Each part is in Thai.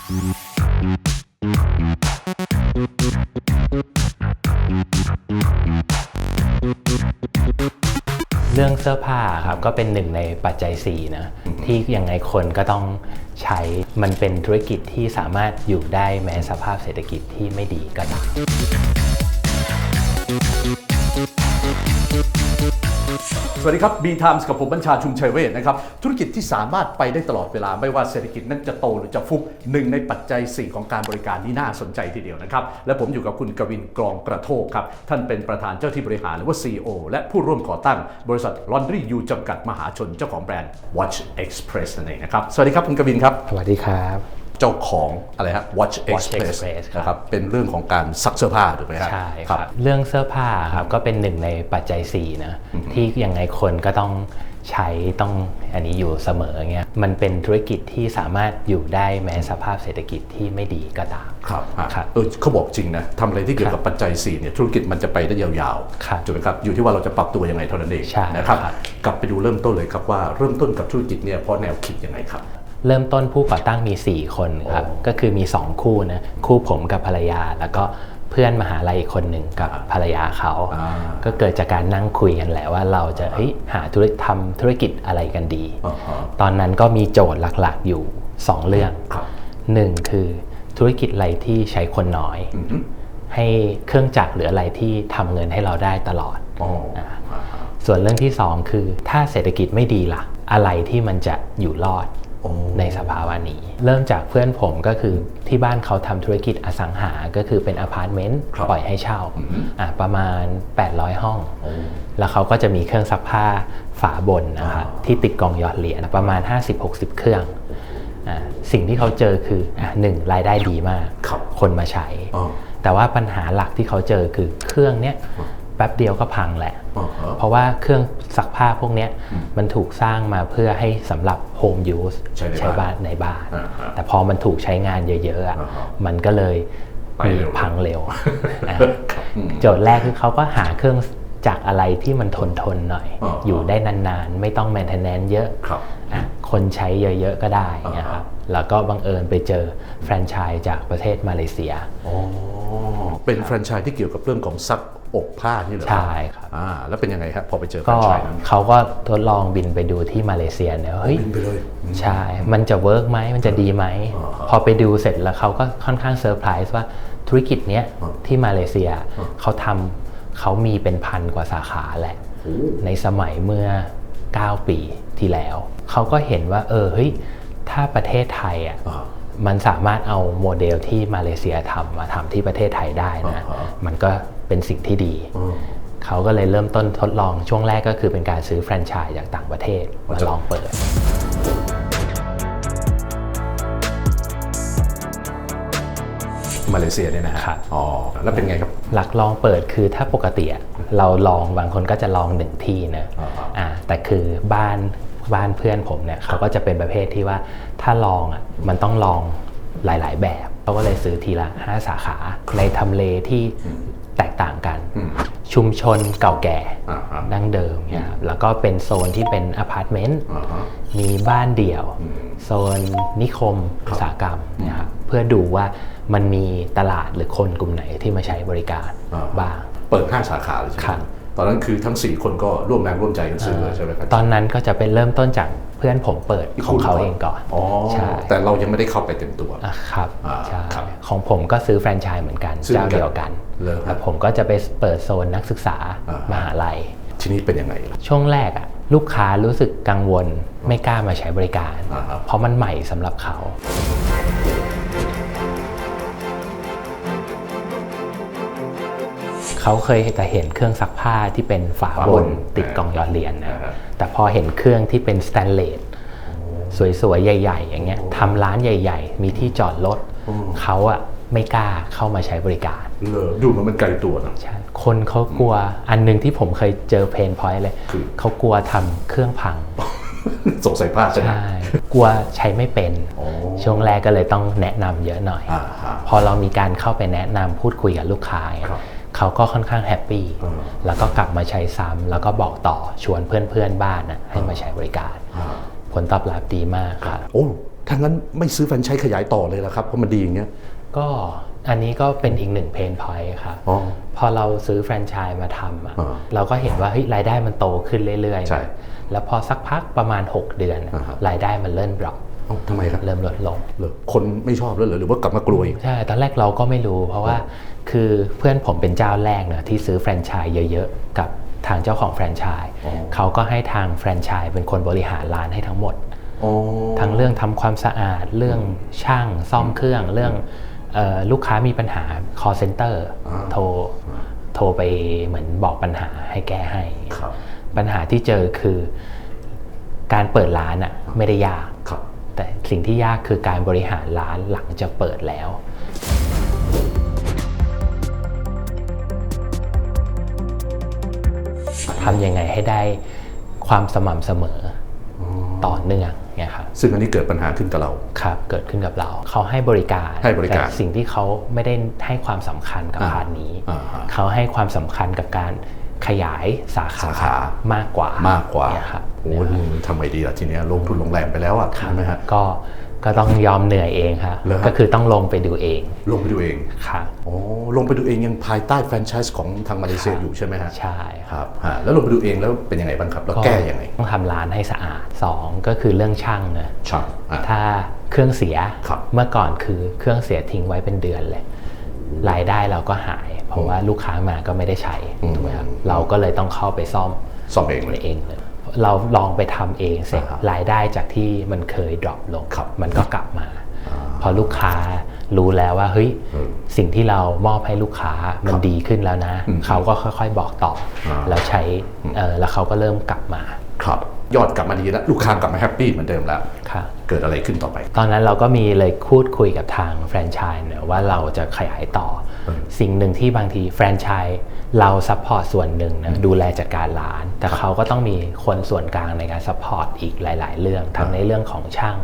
เรื่องเสื้อผ้าครับก็เป็นหนึ่งในปัจจัย4นะที่ยังไงคนก็ต้องใช้มันเป็นธุรกิจที่สามารถอยู่ได้แม้สภาพเศรษฐกิจที่ไม่ดีก็ตาม สวัสดีครับ B Times กับผมบัญชาชุมชัยเวทนะครับ ธุรกิจที่สามารถไปได้ตลอดเวลา ไม่ว่าเศรษฐกิจนั้นจะโตหรือจะฟุบหนึ่งในปัจจัย 4 ของการบริการที่น่าสนใจทีเดียวนะครับ และผมอยู่กับคุณกวินกรองกระโทกครับ ท่านเป็นประธานเจ้าที่บริหารหรือว่า CEO และผู้ร่วมก่อตั้งบริษัท Laundry U จำกัดมหาชนเจ้าของแบรนด์ Watch Express นั่นเองนะครับ สวัสดีครับคุณกวินครับ สวัสดีครับ เจ้าของอะไรฮะ Watch Watch Express Express ครับ นะครับเป็นเรื่องของการซักเสื้อผ้าถูกไหมครับใช่ครับ เรื่องเสื้อผ้าครับก็เป็นหนึ่งในปัจจัย4นะที่ยังไงคนก็ต้องใช้ต้องอันนี้อยู่เสมอเงี้ยมันเป็นธุรกิจที่สามารถอยู่ได้แม้สภาพเศรษฐกิจที่ไม่ดีก็ตาม ครับฮะครับเออเขาบอกจริงนะทำอะไรที่เกี่ยวกับปัจจัย4เนี่ยธุรกิจมันจะไปได้ยาวครับๆถูกไหมครับอยู่ที่ว่าเราจะปรับตัวยังไงเท่านั้นเองใช่นะครับครับ กลับไปดูเริ่มต้นเลยครับว่าเริ่มต้นกับธุรกิจเนี่ยเพราะแนวคิดยังไงครับ เริ่มต้นผู้ก่อตั้งมี 4 คนครับอ๋อก็คือมี 2 คู่นะ คู่ผมกับภรรยา แล้วก็เพื่อนมหาลัยอีกคนหนึ่งกับภรรยาเขาอ่าก็เกิดจากการนั่งคุยกันแหละว่าเราจะเฮ้ยหาธุรกิจทำธุรกิจอะไรกันดีอ่าฮะตอนนั้นก็มีโจทย์หลักๆอยู่ 2 เรื่องครับหนึ่งคือธุรกิจอะไรที่ใช้คนน้อยอือฮึให้เครื่องจักรหรืออะไรที่ทำเงินให้เราได้ตลอดอ๋ออ่าส่วนเรื่องที่ 2 คือถ้าเศรษฐกิจไม่ดีล่ะ อะไรที่มันจะอยู่รอดโอ้ ในสภาวะนี้ เริ่มจากเพื่อนผมก็คือที่บ้านเขาทำธุรกิจอสังหา ก็คือเป็นอพาร์ตเมนต์ครับปล่อยให้เช่าอะประมาณ 800 ห้องโอ้แล้วเขาก็จะมีเครื่องซักผ้าฝาบนนะครับอ่าที่ติดกล่องหยอดเหรียญประมาณ 50-60 เครื่องอ่าสิ่งที่เขาเจอคืออะหนึ่งรายได้ดีมากครับคนมาใช้อ๋อแต่ว่าปัญหาหลักที่เขาเจอคือเครื่องเนี้ยแป๊บเดียวก็พังแหละอ๋อฮะเพราะว่าเครื่องซักผ้าพวกเนี้ยมันถูกสร้างมาเพื่อให้สำหรับโฮมยูสใช้ในบ้านบ้านในบ้านอ่าฮะแต่พอมันถูกใช้งานเยอะๆอะอ่าฮะมันก็เลยไปมีเร็วพังเร็วอะครับอืมโจทย์แรกคือเขาก็หาเครื่องจักรอะไรที่มันทนทนๆหน่อยอ่าฮะอยู่ได้นานๆ ไม่ต้องแมนเทนแนนเยอะครับอะคนใช้เยอะๆ ก็ได้อ่าฮะนะครับแล้วก็บังเอิญไปเจอแฟรนไชส์จากประเทศมาเลเซียอ๋อเป็นแฟรนไชส์ที่เกี่ยวกับเรื่องของซัก อบผ้านี่เหรอใช่ครับอ่าแล้วเป็นยังไงครับพอไปเจอแฟรก็นไชส์นั้นเขาก็ทดลองบินไปดูที่มาเลเซียเนี่ยเฮ้ยบินไปเลยใช่ มันจะเวิร์กไหมมันจะดีไหมอ่าฮะพอไปดูเสร็จแล้วเขาก็ค่อนข้างเซอร์ไพรส์ว่าธุรกิจเนี้ยอ่าที่มาเลเซียเขาทำเขามีเป็นพันกว่าสาขาแหละโอ้ในสมัยเมื่อ 9 ปีที่แล้ว เขาก็เห็นว่า เออเฮ้ยถ้าประเทศไทยอะอ่า มันสามารถเอาโมเดลที่มาเลเซียทำมาทำที่ประเทศไทยได้นะอ่าฮะมันก็เป็นสิ่งที่ดีอืมเขาก็เลยเริ่มต้นทดลองช่วงแรกก็คือเป็นการซื้อแฟรนไชส์จากต่างประเทศมาลองเปิดมาเลเซียเนี่ยนะฮะครับอ๋อ แล้วเป็นไงครับ หลักลองเปิดคือถ้าปกติอะเราลองบางคนก็จะลองหนึ่งที่นะ อ่าฮะอ่าแต่คือบ้าน บ้านเพื่อนผมเนี่ยเขาก็จะเป็นประเภทที่ว่าถ้าลองอะมันต้องลองหลาย ๆ แบบเขาก็เลยซื้อทีละ 5 สาขาในทำเลที่แตกต่างกันอืมชุมชนเก่าแก่อ่าฮะดั้งเดิมเนี่ยครับแล้วก็เป็นโซนที่เป็นอพาร์ตเมนต์อ่าฮะมีบ้านเดี่ยว โซนนิคมอุตสาหกรรมนะครับเพื่อดูว่ามันมีตลาดหรือคนกลุ่มไหนที่มาใช้บริการอ่าบ้าง เปิดห้าสาขาเลยใช่ไหมครับ ตอนนั้นคือทั้ง 4 คนก็ร่วมแรงร่วมใจกันซื้อเลยใช่ไหมครับตอนนั้นก็จะเป็นเริ่มต้นจากเพื่อนผมเปิดของเขาเองก่อนอ๋อใช่แต่เรายังไม่ได้เข้าไปเต็มตัวอะครับอ่าใช่ครับของผมก็ซื้อแฟรนไชส์เหมือนกันซื้อเหมืเจ้าอนกันเดียวกันเลยครับแล้วผมก็จะไปเปิดโซนนักศึกษาอ่ามมหาลัย ทีนี้เป็นยังไงล่ะช่วงแรกอะลูกค้ารู้สึกกังวลไม่กล้ามาใช้บริการอ่าครับเพราะมันใหม่สำหรับเขา เขาเคยแต่เห็นเครื่องซักผ้าที่เป็นฝาฝาบบนนติดกล่องหยอดเหรียญอ่านะฮะแต่พอเห็นเครื่องที่เป็นสแตนเลสสวยๆ ใหญ่ ๆ อย่างเงี้ยทำร้านใหญ่ ๆ มีที่จอดรถเขาอะไม่กล้าเข้ามาใช้บริการเลอดูเหมันมันไกลตัวนะใช่คนเขากลัวอันหนึงที่ผมเคยเจอเพนพอยต์เลยคือเขากลัวทำเครื่องพังสงสัยพลาดใช่ไหมใช่กลัวใช้ไม่เป็นโอ้ช่วงแรกก็เลยต้องแนะนำเยอะหน่อยอ่าฮะพอเรามีการเข้าไปแนะนำพูดคุยกับลูกค้าครับ เขาก็ค่อนข้างแฮปปี้อืมแล้วก็กลับมาใช้ซ้ำแล้วก็บอกต่อชวนเพื่อนๆบ้านนะให้มาใช้บริการอ่าผลตอบรับดีมากครับ โอ้ถ้างั้นไม่ซื้อแฟรนไชส์ขยายต่อเลยละครับเพราะมันดีอย่างเงี้ยก็อันนี้ก็เป็นอีกหนึ่งเพนพอยต์ครับอ๋อพอเราซื้อแฟรนไชส์มาทำอะอ่าเราก็เห็นว่าเฮ้ยรายได้มันโตขึ้นเรื่อยๆใช่แล้วพอสักพักประมาณ 6 เดือนอะอ่าฮะรายได้มันเริ่มดรอปเอ้าทำไมครับเริ่มลดลงเหรอคนไม่ชอบแล้วเหรอหรือว่ากลับมากลัวอีกใช่ตอนแรกเราก็ไม่รู้ เพราะว่าคือเพื่อนผมเป็นเจ้าแรกเนะที่ซื้อแฟรนไชส์เยอะๆ กับทางเจ้าของแฟรนไชส์อ๋อเขาก็ให้ทางแฟรนไชส์เป็นคนบริหารร้านให้ทั้งหมดอ๋อทั้งเรื่องทำความสะอาดเรื่องช่างซ่อมเครื่องเรื่องเออลูกค้ามีปัญหา call center อ่าโทรโทรไปเหมือนบอกปัญหาให้แก้ให้ครับปัญหาที่เจอคือการเปิดร้านอะไม่ได้ยากครับ แต่สิ่งที่ยากคือการบริหารร้านหลังจากเปิดแล้วทำยังไงให้ได้ความสม่ำเสมออต่อเนื่องเนี่ยครับซึ่งอันนี้เกิดปัญหาขึ้นกับเราครับ เกิดขึ้นกับเรา เขาให้บริการให้บริการแต่สิ่งที่เขาไม่ได้ให้ความสำคัญกับอ่าพาร์ทนี้อ่าฮะเขาให้ความสำคัญกับการขยายสาขาสาขามากกว่ามากกว่าเนี่ยครับ โอ้โหทำไมดีล่ะทีเนี้ยลงทุนลงแรงไปแล้วอะใช่ไหมฮะก็ก็ต้องยอมเหนื่อยเองครับเหรอฮะก็คือต้องลงไปดูเอง ลงไปดูเองครับโอ้ลงไปดูเองยังภายใต้แฟรนไชส์ของทางมาเลเซียอยู่ใช่ไหมฮะใช่คครับรับฮะแล้วลงไปดูเองแล้วเป็นยังไงบ้างครับ แล้วแก้ยังไงต้องทำร้านให้สะอาดสองก็คือเรื่องช่างนะช่างอะถ้าเครื่องเสียครับเมื่อก่อนคือเครื่องเสียทิ้งไว้เป็นเดือนเลยรายได้เราก็หาย เพราะว่าลูกค้ามาก็ไม่ได้ใช้อืมถูกไหมครับเราก็เลยต้องเข้าไปซ่อมซ่อมเองเลยเองเลย เราลองไปทำเองเสร็จอ่าฮะรายได้จากที่มันเคยดรอปลงครับมันก็กลับมา พอลูกค้ารู้แล้วว่าเฮ้ยอืมสิ่งที่เรามอบให้ลูกค้ามันดีขึ้นแล้วนะอืมเขาก็ค่อยๆบอกต่ออาแล้วใช้เอ่อแล้วเขาก็เริ่มกลับมาครับ ยอดกลับมาดีแล้ว ลูกค้ากลับมาแฮปปี้เหมือนเดิมแล้วค่ะ เกิดอะไรขึ้นต่อไป ตอนนั้นเราก็มีเลยพูดคุยกับทางแฟรนไชส์เนี่ยว่าเราจะขยายต่ออืมสิ่งหนึ่งที่บางทีแฟรนไชส์เราซัพพอร์ตส่วนหนึ่งนะดูแลจัดการร้าน แต่เขาก็ต้องมีคนส่วนกลางในการซัพพอร์ตอีกหลาย ๆ เรื่องทั้งในเรื่องของช่าง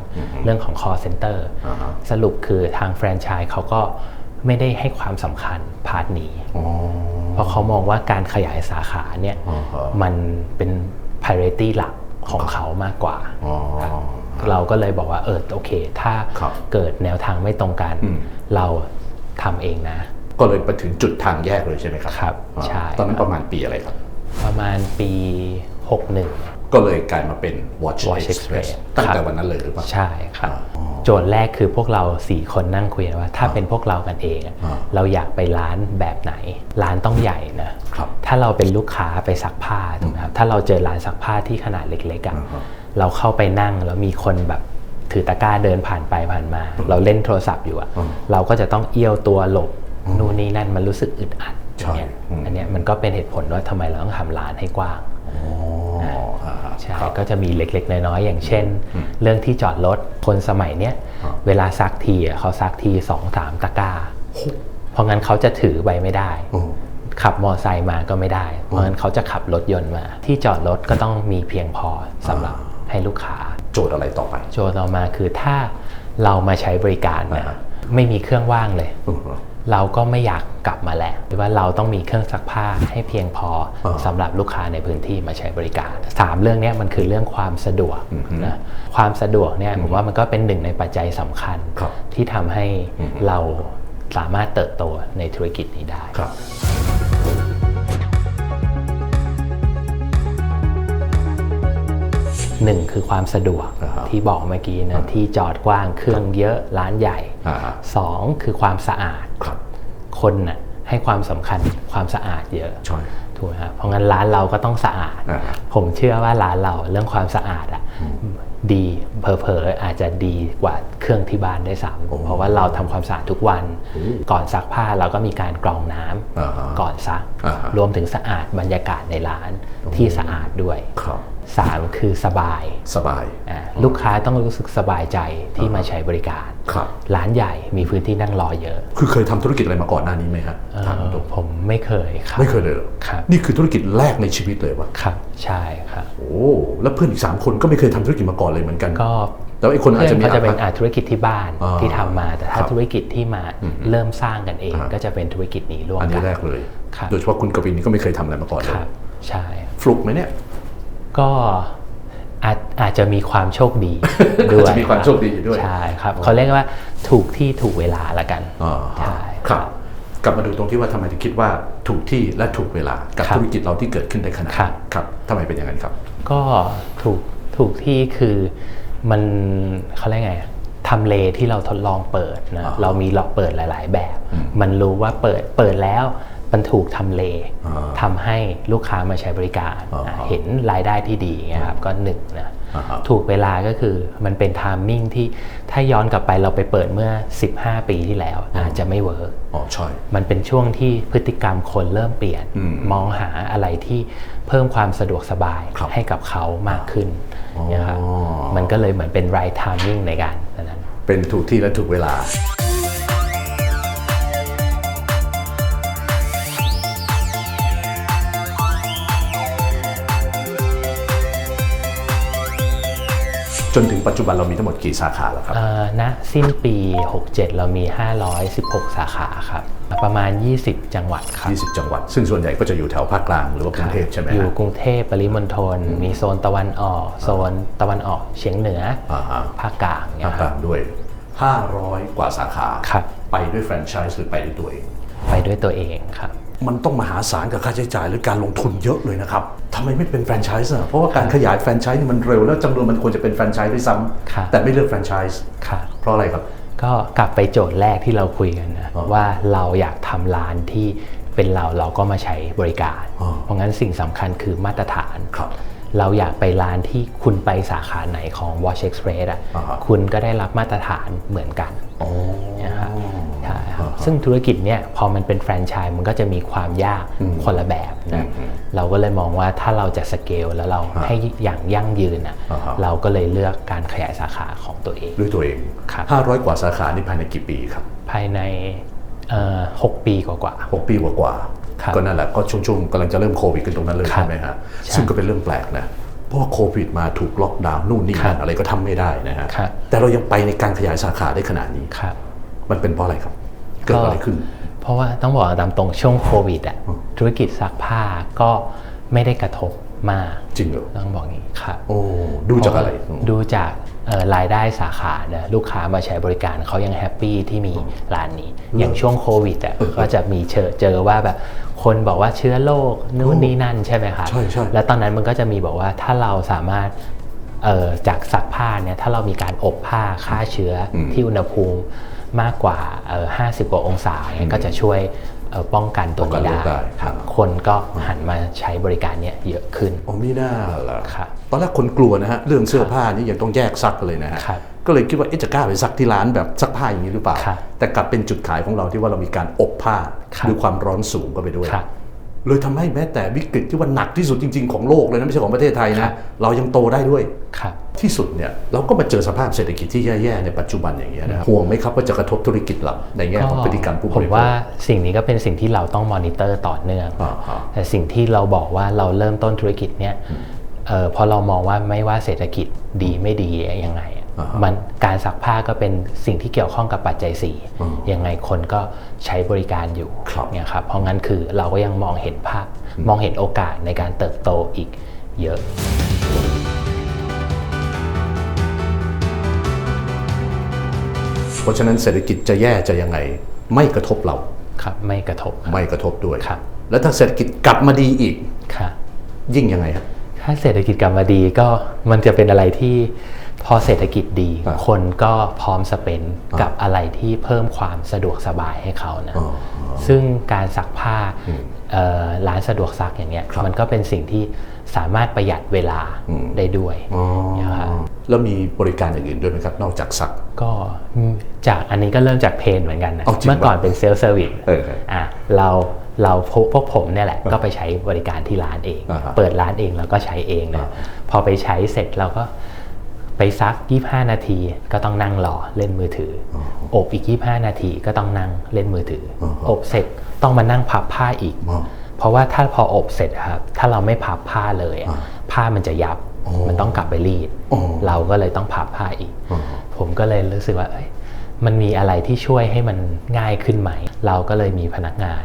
เรื่องของ call center อ่าฮะสรุปคือทางแฟรนไชส์เขาก็ไม่ได้ให้ความสำคัญพาร์ทนี้อ๋อเพราะเขามองว่าการขยายสาขาเนี่ยอ่าฮะมันเป็น priority หลัก ของเขามากกว่าอ๋อเราก็เลยบอกว่าเออโอเค ถ้าครับเกิดแนวทางไม่ตรงกันอืมเราทำเองนะ ก็เลยไปถึงจุดทางแยกเลยใช่ไหมครับครับอ่าใช่ตอนนั้นประมาณปีอะไรครับ ประมาณปี 61 ก็เลยกลายมาเป็น Watch, Watch Express Express ตั้งแต่ครับวันนั้นเลยหรือเปล่า ใช่ครับ โจทย์แรกคือพวกเราสี่คนนั่งคุยกันว่า ถ้าเป็นพวกเรากันเองอะอ่าเราอยากไปร้านแบบไหน ร้านต้องใหญ่นะครับถ้าเราเป็นลูกค้าไปซักผ้าถูกไหมครับถ้าเราเจอร้านซักผ้าที่ขนาดเล็กๆอะอ่าฮะ เราเข้าไปนั่งแล้วมีคนแบบถือตะกร้าเดินผ่านไปผ่านมา เราเล่นโทรศัพท์อยู่อะอืมเราก็จะต้องเอี้ยวตัวหลบนู่นนี่นั่นมันรู้สึกอึดอัดใช่อย่างเงี้ยอืม อันเนี้ยมันก็เป็นเหตุผลว่าทำไมเราต้องทำร้านให้กว้าง อ๋ออ่าฮะ ใช่ครับก็จะมีเล็กๆ น้อยๆอย่างเช่น เรื่องที่จอดรถคนสมัยเนี้ยอ่าเวลาซักทีอะเขาซักทีสองสามตะกร้าเพราะงั้นเขาจะถือไปไม่ได้โอ้ขับมอไซค์มาก็ไม่ได้ เพราะงั้นเขาจะขับรถยนต์มา ที่จอดรถก็ต้องมีเพียงพอสำหรับให้ลูกค้า โจทย์อะไรต่อไป โจทย์ต่อมาคือถ้าเรามาใช้บริการนะอ่าฮะไม่มีเครื่องว่างเลยอือฮึ เราก็ไม่อยากกลับมาแหละหรือว่าเราต้องมีเครื่องซักผ้าให้เพียงพออ่าสำหรับลูกค้าในพื้นที่มาใช้บริการสามเรื่องเนี้ยมันคือเรื่องความสะดวกอือฮึนะความสะดวกเนี่ยผมว่ามันก็เป็นหนึ่งในปัจจัยสำคัญครับที่ทำให้อือฮึเราสามารถเติบโตในธุรกิจนี้ได้ครับ หนึ่งคือความสะดวกอ่าฮะที่บอกเมื่อกี้นะที่จอดกว้างเครื่องเยอะร้านใหญ่อ่าฮะสองคือความสะอาดครับคนน่ะให้ความสำคัญความสะอาดเยอะใช่ถูกไหมครับเพราะงั้นร้านเราก็ต้องสะอาดอ่าฮะผมเชื่อว่าร้านเราเรื่องความสะอาดอะดีเผลอๆอาจจะดีกว่าเครื่องที่บ้านได้วยซ้ำเพราะว่าเราทำความสะอาดทุกวัน ก่อนซักผ้าเราก็มีการกรองน้ำอ่าฮะก่อนซักอ่าฮะรวมถึงสะอาดบรรยากาศในร้านที่สะอาดด้วย ครับสามคือสบายสบายอ่าลูกค้าต้องรู้สึกสบายใจที่มาใช้บริการครับร้านใหญ่มีพื้นที่นั่งรอเยอะ คือเคยทำธุรกิจอะไรมาก่อนหน้านี้ไหมฮะเอ่อถามตรงผมไม่เคยครับไม่เคยเลยเหรอครับนี่คือธุรกิจแรกในชีวิตเลยวะครับ ใช่ครับโอ้แล้วเพื่อนอีกสามคนก็ไม่เคยทำธุรกิจมาก่อนเลยเหมือนกันก็แต่ว่าไอ้คนอาจเพื่อจะนมีเขาจะเป็นอะอาธุรกิจที่บ้านอ่าที่ทำมาแต่ถ้าครับธุรกิจที่มาเริ่มสร้างกันเองอ่าก็จะเป็นธุรกิจนี้ร่วมอันกันี้นแรกเลยครับโดยเฉพาะคุณกวินนี่ก็ไม่เคยทำอะไรมาก่อนเลคยรับใช่ฟลุกไหมเนี่ย ก็อาจอาจจะมีความโชคดีด้วยจะมีความโชคดีด้วยใช่ครับเขาเรียกว่าถูกที่ถูกเวลาละกันอ่าใช่ครับ กลับมาดูตรงที่ว่าทำไมถึงคิดว่าถูกที่และถูกเวลากับครับธุรกิจเราที่เกิดขึ้นได้ขนาดครันี้บครับทำไมเป็นอย่างนั้นครับ ก็ถูกถูกที่คือมันเขาเรียกไงอะทำเลที่เราทดลองเปิดนะอ่าเรามีเราเปิดหลาย ๆ แบบ มันรู้ว่าเปิดเปิดแล้ว มันถูกทำเลอ่าทำให้ลูกค้ามาใช้บริการอ่าอะเห็นรายได้ที่ดีเงี้ยครับก็หนึ่งนะอ่าฮะถูกเวลาก็คือมันเป็นไทามมิ่งที่ถ้าย้อนกลับไปเราไปเปิดเมื่อ 15 ปีที่แล้วอาจจะไม่เวิร์กอ๋อใช่มันเป็นช่วงที่พฤติกรรมคนเริ่มเปลี่ยนอืมมองหาอะไรที่เพิ่มความสะดวกสบายครับให้กับเขามากขึ้นอ๋อนะครับมันก็เลยเหมือนเป็น right timing ในการนั้นเป็นถูกที่และถูกเวลา จนถึงปัจจุบันเรามีทั้งหมดกี่สาขาแล้วครับ เอ่อณสิ้นปี 67 เรามี 516 สาขาครับ ประมาณ 20 จังหวัดครับ20 จังหวัด ซึ่งส่วนใหญ่ก็จะอยู่แถวภาคกลางหรือว่ากรุงเทพใช่ไหมอยู่ฮะกรุงเทพปริมณฑลมีโซนตะวันออก โซนตะวันออกเฉียงเหนืออาฮะ ภาคกลางเนี่ภายคคกรัลาบงด้วย 500 กว่าสาขา ครับ ไปด้วยแฟรนไชส์หรือไปด้วยตัวเอง ไปด้วยตัวเองครับ มันต้องมหาศาลกับค่าใช้จ่ายหรือการลงทุนเยอะเลยนะครับทำไมไม่เป็นแฟรนไชส์อะเพราะว่าการขยายแฟรนไชส์นี่มันเร็วแล้วจำนวนมันควรจะเป็นแฟรนไชส์ด้วยซ้ครับำแต่ไม่เลือกแฟรนไชส์ครับเพราะอะไรครับ ก็กลับไปโจทย์แรกที่เราคุยกันนะอ๋อว่าเราอยากทำร้านที่เป็นเราเราก็มาใช้บริการอ๋อเพราะงั้นสิ่งสำคัญคือมาตรฐานครับเราอยากไปร้านที่คุณไปสาขาไหนของ Watch Express อะอ่าฮะคุณก็ได้รับมาตรฐานเหมือนกันอ๋อนะครับ ซึ่งธุรกิจเนี่ยพอมันเป็นแฟรนไชส์มันก็จะมีความยากคนละแบบนะอืมเราก็เลยมองว่าถ้าเราจะสเกลแล้วเราอ่าให้อย่างยั่งยืนอะอ่าฮะเราก็เลยเลือกการขยายสาขาของตัวเองด้วยตัวเองครับ500 กว่าสาขานี่ภายในกี่ปีครับ ภายในเอ่อหกปีกว่าๆ6ปีกว่าครับๆก็นั่นแหละก็ช่วงๆกำลังจะเริ่มโควิดกันตรงนั้นเลยครับใช่ไหมฮะใช่ซึ่งก็เป็นเรื่องแปลกนะเพราะว่าโควิดมาถูกล็อกดาวน์นู่นนี่ครันั่บนอะไรก็ทำไม่ได้นะฮะครับแต่เรายังไปในการขยายสาขาได้ขนาดนี้ครับมันเป็นเพราะอะไรครับ เกิดอะไรขึ้น เพราะว่าต้องบอกตามตรงช่วงโควิดอะอืมธุรกิจซักผ้าก็ไม่ได้กระทบมากจริงเหรอต้องบอกงี้ครับโอ้ดูจากอะไรเพว่าดูจากเอ่อรายได้สาขาเนี่ยลูกค้ามาใช้บริการเขายังแฮปปี้ที่มีร้านนี้ อย่างช่วงโควิดอะก็จะมีเจอเจอว่าแบบคนบอกว่าเชื้อโรคนู่นนี่นั่นใช่ไหมครับใช่ใช่แล้วตอนนั้นมันก็จะมีบอกว่าถ้าเราสามารถเอ่อจากซักผ้าเนี่ยถ้าเรามีการอบผ้าฆ่าเชื้ออมที่อุณหภูมิ มากกว่าเอ่อ50 กว่าองศาเนี่ยก็จะช่วยเอ่อป้องกันตัวป้องกันนี้โรคได้ได้ครับอ่าคนก็หันมาใช้บริการเนี่ยเยอะขึ้นอ๋อไม่น่าล่ะครับตอนแรกคนกลัวนะฮะเรื่องเสื้อผ้านี่ยังต้องแยกซักกันเลยนะฮะครับก็เลยคิดว่าเอ๊ะจะกล้าไปซักที่ร้านแบบซักผ้าอย่างนี้หรือเปล่าครับแต่กลับเป็นจุดขายของเราที่ว่าเรามีการอบผ้าครับด้วยความร้อนสูงก็ไปด้วยครับ เลยทำให้แม้แต่วิกฤตที่ว่าหนักที่สุดจริง ๆของโลกเลยนะไม่ใช่ของประเทศไทยครันะบเรายังโตได้ด้วยครับที่สุดเนี่ยเราก็มาเจอสภาพเศรษฐกิจที่แย่ๆในปัจจุบันอย่างเงี้ยนะห่วงไหมครับว่าจะกระทบธุรกิจเราในแง่ของพฤติกรรมผู้บผมริโภคว่าสิ่งนี้ก็เป็นสิ่งที่เราต้องมอนิเตอร์ต่อเนื่องอ่าฮะแต่สิ่งที่เราบอกว่าเราเริ่มต้นธุรกิจเนี่ยเอ่อพอเรามองว่าไม่ว่าเศรษฐกิจดีไม่ดียังไงอะอ่าฮะ มันการซักผ้าก็เป็นสิ่งที่เกี่ยวข้องกับปัจจัยสี่อืมยังไงคนก็ใช้บริการอยู่ครับเนี่ยครับเพราะงั้นคือเราก็ยังมองเห็นภาพมองเห็นโอกาสในการเติบโตอีกเยอะเพราะฉะนั้นเศรษฐกิจจะแย่จะยังไงไม่กระทบเราครับไม่กระทบไม่กระทบด้วยครับ แล้วถ้าเศรษฐกิจกลับมาดีอีกครับยิ่งยังไงครับ ถ้าเศรษฐกิจกลับมาดีก็มันจะเป็นอะไรที่พอเศรษฐกิจดีครับคนก็พร้อมสเปนอ่ากักับอะไรที่เพิ่มความสะดวกสบายให้เขานะอ๋อซึ่งการซักผ้าอืมเอ่อร้านสะดวกซักอย่างเงี้ยครับมันก็เป็นสิ่งที่สามารถประหยัดเวลาอืมได้ด้วยอ๋อนะครับแล้วมีบริการอย่างอื่นด้วยไหมครับ นอกจากซัก ก็จากอันนี้ก็เริ่มจากเพนเหมือนกันนะเอาจริงเมื่อก่อนปะเป็นเซลล์เซอร์วิสเออครับอะเรา เราพวกพวกผมเนี่ยแหละก็ไปใช้บริการที่ร้านเองอ่าฮะเปิดร้านเองแล้วก็ใช้เองนะอ่าพอไปใช้เสร็จเราก็ไปซัก 25 นาทีก็ต้องนั่งรอเล่นมือถือออบอีก 25 นาทีก็ต้องนั่งเล่นมือถือออฮะอบเสร็จต้องมานั่งพับผ้าอีกอ๋อเพราะว่าถ้าพออบเสร็จอะครับถ้าเราไม่พับผ้าเลยอะอ่าผ้ามันจะยับอ๋อมันต้องกลับไปรีดอ๋อเราก็เลยต้องพับผ้าอีกอ๋อผมก็เลยรู้สึกว่าเอ้ยมันมีอะไรที่ช่วยให้มันง่ายขึ้นไหม เราก็เลยมีพนักงาน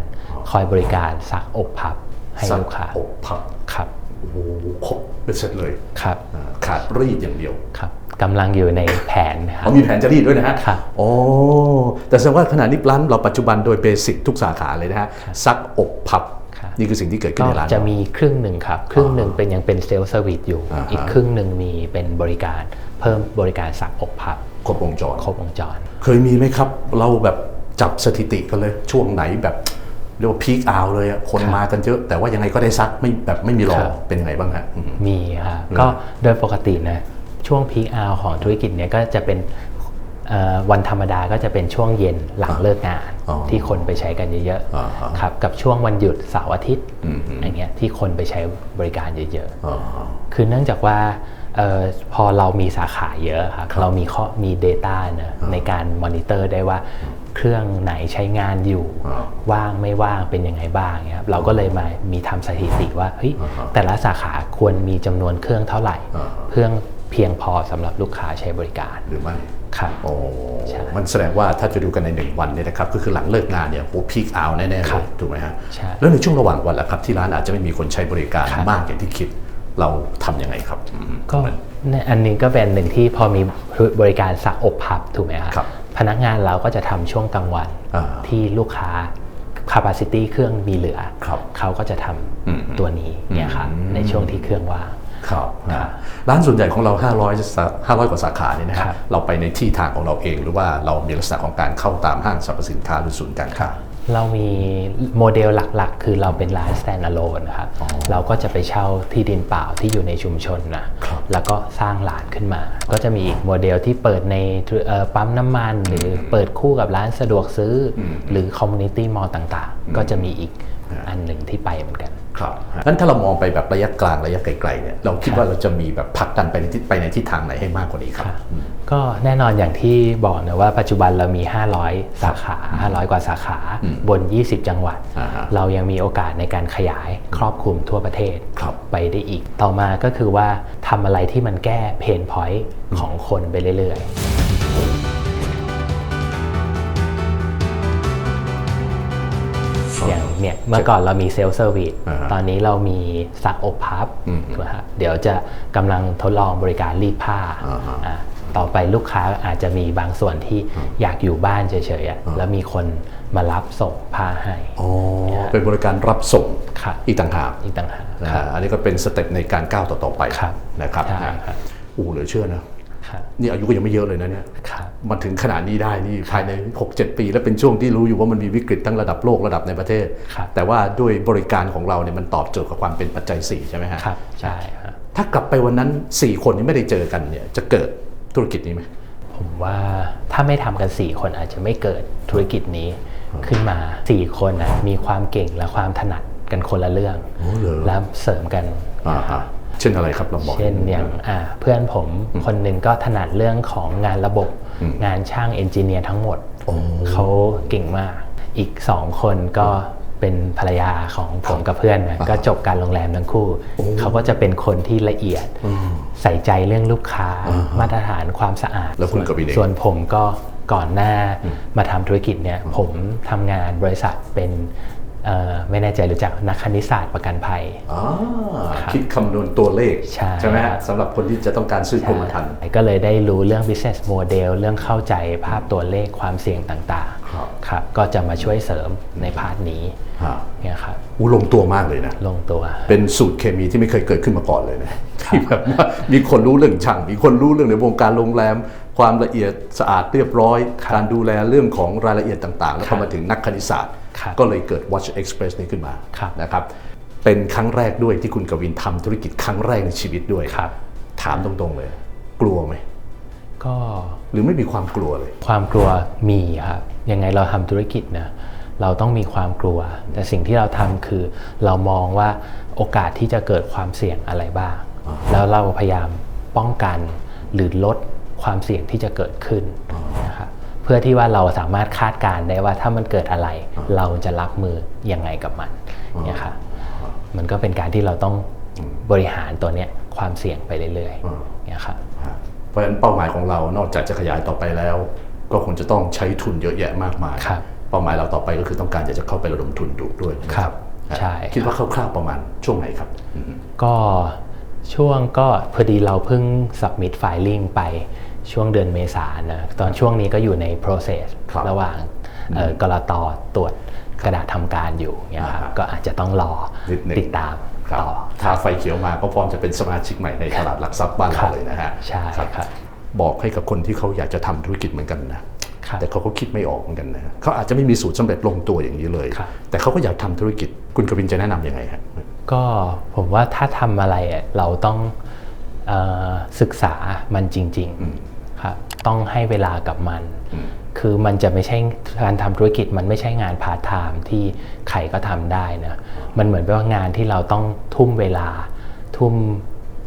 คอยบริการซักอบพับให้ซักลูกค้าอบพับครับอโอ้โหครบเป็นเสร็จเลยครับอ่าขาดรีดอย่างเดียวครับกำลังอยู่ในแผนนะครับเขามีแผนจะรีดด้วยนะฮะครับโอ้แต่แสดงว่าขณะนี้ร้านเราปัจจุบันโดยเบสิกทุกสาขาเลยนะฮะซักอบพับครับนี่คือสิ่งที่เกิดขึ้นก็ในร้านจะมีครึ่งหนึ่งครับ ครึ่งหนึ่งเป็นยังเป็นเซลล์เซอร์วิสอยู่อ่าฮะอีกครึ่งหนึ่งมีเป็นบริการ เพิ่มบริการสักอบพับครบวงจรครบวงจร เคยมีไหมครับ เราแบบจับสถิติกันเลยช่วงไหนแบบ เรียกว่าพีคอาวเลยอะคนครับมากันเยอะ แต่ว่ายังไงก็ได้ซักไม่แบบไม่มีรอครับเป็นยังไงบ้างฮะอืมมีครับก็โดยปกตินะช่วงพีคอาวของธุรกิจเนี่ยก็จะเป็นเอ่อวันธรรมดาก็จะเป็นช่วงเย็นหลังเลิกงานอ๋อที่คนไปใช้กันเยอะอ่าฮะๆครับกับช่วงวันหยุดเสาร์อาทิตย์อืมอืมอย่างเงี้ยที่คนไปใช้บริการเยอะๆอ๋อคือเนื่องจากว่าเออพอเรามีสาขาเยอะครับเรามีข้อมี Data นะในการมอนิเตอร์ได้ว่า เครื่องไหนใช้งานอยู่อ่าว่างไม่ว่างเป็นยังไงบ้างเนี่ยครับเราก็เลยมามีทำสถิติว่าเฮ้ยอ่าฮะแต่ละสาขาควรมีจำนวนเครื่องเท่าไหร่อ่าฮะเครื่องเพียงพอสำหรับลูกค้าใช้บริการหรือไม่ครับโอ้ใช่มันแสดงว่าถ้าจะดูกันในหนึ่งวันเนี่ยนะครับก็คือหลังเลิกงานเนี่ยโหพีคอาวแน่ๆเลครัยบถูกไหมฮะใช่แล้วในช่วงระหว่างวันล่ะครับที่ร้านอาจจะไม่มีคนใช้บริการครับมากอย่างที่คิดเราทำยังไงครับอืมก็เนี่ยอันนี้ก็เป็นหนึ่งที่พอมีบริการสักอบพับถูกไหมครับครับพ นักงานเราก็จะทำช่วงกลางวันอ่าที่ลูกค้า capacity เครื่องมีเหลือครับเขาก็จะทอืมำตัวนี้เนี่ยครับอืมในช่วงที่เครื่องว่างครับครับร้านส่วนใหญ่ของเรา 500สา500 กว่าสาขาเนี่ยนะคฮะรับ เราไปในที่ทางของเราเองหรือว่าเรามีลักษณะของการเข้าตามห้างสรรพสินค้าหรือศูนย์การค้า เรามีโมเดลหลักๆ คือเราเป็นร้าน stand alone นะครับอ๋อเราก็จะไปเช่าที่ดินเปล่าที่อยู่ในชุมชนนะครับแล้วก็สร้างร้านขึ้นมา ก็จะมีอีกโมเดลที่เปิดในเอ่อปั๊มน้ำมัน หรือเปิดคู่กับร้านสะดวกซื้ออมหรือ community mall ต่างๆ ก็จะมีอีกอันหนึ่งที่ไปเหมือนกัน ครับงั้นถ้าเรามองไปแบบระยะกลางระยะไกลๆเนี่ยเราคิดว่าเราจะมีแบบผลักดันไปในทิศไปในทิศทางไหนให้มากกว่านี้ครับค่ะ ก็แน่นอนอย่างที่บอกนะว่าปัจจุบันเรามี 500 สาขา 500 กว่าสาขาอืมบน 20 จังหวัดอ่าฮะเรายังมีโอกาสในการขยายครอบคลุมทั่วประเทศครับไปได้อีก ต่อมาก็คือว่าทำอะไรที่มันแก้เพนพอยต์ของคนไปเรื่อยๆอย่างเนี่ยเมื่อก่อนเรามีเซลล์เซอร์วิสอ่าฮะตอนนี้เรามีซักอบพับอืมถูกไหมครับเดี๋ยวจะกำลังทดลองบริการรีดผ้าอ่าฮะอ่า ต่อไปลูกค้าอาจจะมีบางส่วนที่อยากอยู่บ้านเฉยๆอะอ่าแล้วมีคนมารับส่งผ้าให้อ๋อเป็นบริการรับส่งครับอีกต่างหากอีกต่างหากนะครัฮะบอันนี้ก็เป็นสเต็ปในการก้าวต่อๆไปครับนะครับใช่นะครับอู้เหลือเชื่อนะครับนี่อายุก็ยังไม่เยอะเลยนะเนี่ยครับมาถึงขนาดนี้ได้นี่ภายใน 6-7 ปี และเป็นช่วงที่รู้อยู่ว่ามันมีวิกฤตทั้งระดับโลกระดับในประเทศครับแต่ว่าด้วยบริการของเราเนี่ยมันตอบโจทย์กับความเป็นปัจจัย 4 ใช่ไหมฮะครับใช่ครับถ้ากลับไปวันนั้น 4 คนนี้ไม่ได้เจอกันเนี่ยจะเกิด ธุรกิจนี้ไหมผมว่าถ้าไม่ทำกัน 4 คนอาจจะไม่เกิดธุรกิจนี้ขึ้นมา 4 คนนะมีความเก่งและความถนัดกันคนละเรื่องโอ้เหรอแล้วเสริมกันอ่าฮะเช่นอะไรครับเราบอกเช่นอย่างอ่าเพื่อนผมคนหนึ่งก็ถนัดเรื่องของงานระบบอืมงานช่างเอนจิเนียร์ทั้งหมดโอ้เขาเก่งมาก อีกสองคนก็เป็นภรรยาของผมกับเพื่อนนะก็จบการโรงแรมทั้งคู่ เขาก็จะเป็นคนที่ละเอียด ใส่ใจเรื่องลูกค้ามาตรฐานความสะอาดแล้วคุณส่นกวินเองส่วนผมก็ก่อนหน้ามาทำธุรกิจเนี่ยผมทำงานบริษัทเป็นเอ่อไม่แน่ใจรู้จักนักคณิตศาสตร์ประกันภัยอ่าครับคิดคำนวณตัวเลขใช่ไหมฮะสำหรับคนที่จะต้องการซื้อกรมธรรม์ก็เลยได้รู้เรื่อง business model เรื่องเข้าใจภาพตัวเลขความเสี่ยงต่างครับๆครับก็จะมาช่วยเสริมในพาร์ทนี้ฮะเนี่ยครับ อู้ลงตัวมากเลยนะ ลงตัว เป็นสูตรเคมีที่ไม่เคยเกิดขึ้นมาก่อนเลยนะที่แบบว่ามีคนรู้เรื่องช่าง มีคนรู้เรื่องในวงการโรงแรม ความละเอียดสะอาดเรียบร้อยครับการดูแลเรื่องของรายละเอียดต่างๆ แล้วครัก็บมาถึงนักคณิตศาสตร์ครับก็เลยเกิด Watch Express นี้ขึ้นมาครับนะครับเป็นครั้งแรกด้วยที่คุณกวินทำธุรกิจครั้งแรกในชีวิตด้วยครับ ถามตรงๆเลย กลัวไหมก็หรือไม่มีความกลัวเลย ความกลัวมีครับยังไงเราทำธุรกิจนะ เราต้องมีความกลัว แต่สิ่งที่เราทำคือเรามองว่าโอกาสที่จะเกิดความเสี่ยงอะไรบ้าง แล้วเราพยายามป้องกันหรือลดความเสี่ยงที่จะเกิดขึ้นนะครับเพื่อที่ว่าเราสามารถคาดการณ์ได้ว่าถ้ามันเกิดอะไร เราจะรับมือยังไงกับมันเนี่ยครับมันก็เป็นการที่เราต้องบริหารตัวเนี้ยความเสี่ยงไปเรื่อยอืมๆเนี่ยครับเพราะฉะนั้นเป้าหมายของเรานอกจากจะขยายต่อไปแล้ว ก็คงจะต้องใช้ทุนเยอะแยะมากมายครับ เป้าหมายเราต่อไปก็คือต้องการอยากจะเข้าไประดมทุนดูด้วยนะคครัรับบใช่คิดว่าคร่าวๆประมาณช่วงไหนครับอืมก็ช่วงก็พอดีเราเพิ่ง submit filing ไปช่วงเดือนเมษายนนะตอนช่วงนี้ก็อยู่ใน process ครับระหว่างเอ่อกรตตรวจกระดาษทำการอยู่เนี่ยครับอ่าฮะก็อาจจะต้องรอนิดหนึ่งติดตามครับต่อถ้าไฟเขียวมาก็พร้อมจะเป็นสมาชิกใหม่ในตลาดหลักทรัพย์บ้านครัเราบเลยนะฮะใช่ครับบอกให้กับคนที่เขาอยากจะทำธุรกิจเหมือนกันนะครับ แต่เขาก็คิดไม่ออกเหมือนกันนะเขาอาจจะไม่มีสูตรสำเร็จลงตัวอย่างนี้เลยครับแต่เขาก็อยากทำธุรกิจคุณกวินจะแนะนำยังไงฮะก็ผมว่าถ้าทำอะไรอะเราต้องเออศึกษามันจริงๆครับต้องให้เวลากับมัน คือมันจะไม่ใช่การทำธุรกิจมันไม่ใช่งานพาร์ทไทม์ที่ใครก็ทำได้นะมันเหมือนเป็นว่างานที่เราต้องทุ่มเวลาทุ่ม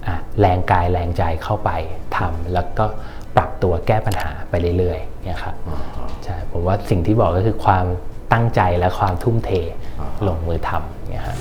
อะแรงกายแรงใจเข้าไปทำแล้วก็ ปรับตัวแก้ปัญหาไปเรื่อยๆเนี่ยครับใช่ผมว่าสิ่งที่บอกก็คือความตั้งใจและความทุ่มเทลงมือทำเนี่ยครับ